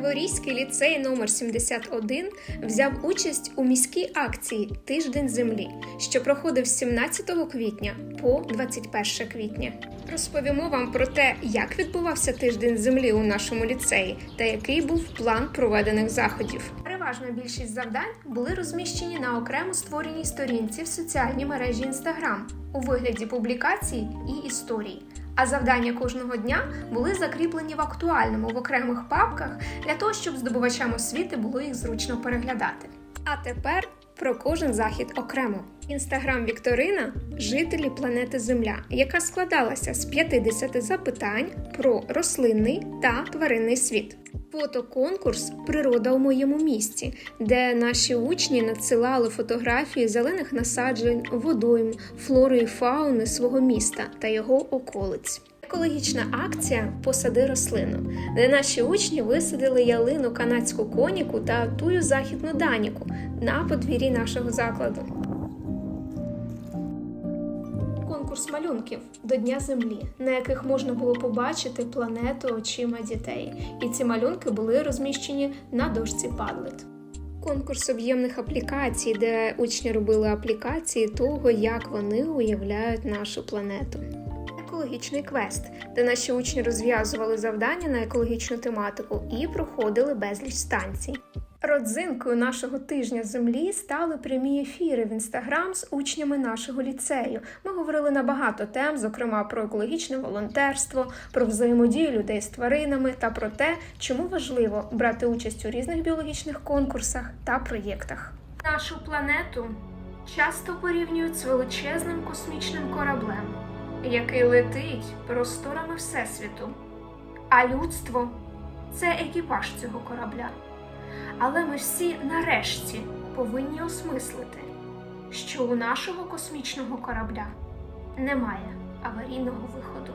Криворізький ліцей номер 71 взяв участь у міській акції Тиждень землі, що проходив з 17 квітня по 21 квітня. Розповімо вам про те, як відбувався тиждень землі у нашому ліцеї та який був план проведених заходів. Переважна більшість завдань були розміщені на окремо створеній сторінці в соціальній мережі Instagram у вигляді публікацій і історій. А завдання кожного дня були закріплені в актуальному в окремих папках для того, щоб здобувачам освіти було їх зручно переглядати. А тепер про кожен захід окремо. Інстаграм Вікторина жителі планети Земля, яка складалася з 50 запитань про рослинний та тваринний світ. Фотоконкурс Природа у моєму місті, де наші учні надсилали фотографії зелених насаджень, водойм, флори і фауни свого міста та його околиць. Екологічна акція Посади рослину, де наші учні висадили ялину канадську коніку та тую західну даніку на подвір'ї нашого закладу. Конкурс малюнків до Дня Землі, на яких можна було побачити планету очима дітей. І ці малюнки були розміщені на дошці Padlet. Конкурс об'ємних аплікацій, де учні робили аплікації того, як вони уявляють нашу планету. Екологічний квест, де наші учні розв'язували завдання на екологічну тематику і проходили безліч станцій. Родзинкою нашого тижня землі стали прямі ефіри в інстаграм з учнями нашого ліцею. Ми говорили на багато тем, зокрема про екологічне волонтерство, про взаємодію людей з тваринами та про те, чому важливо брати участь у різних біологічних конкурсах та проєктах. Нашу планету часто порівнюють з величезним космічним кораблем, який летить просторами Всесвіту. А людство це екіпаж цього корабля. Але ми всі нарешті повинні осмислити, що у нашого космічного корабля немає аварійного виходу.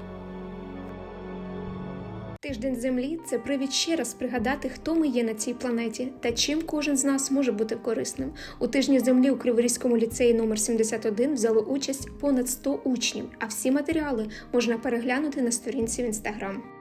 Тиждень Землі це привід ще раз пригадати, хто ми є на цій планеті та чим кожен з нас може бути корисним. У тижні землі у Криворізькому ліцеї номер 71 взяло участь понад 100 учнів, а всі матеріали можна переглянути на сторінці в інстаграм.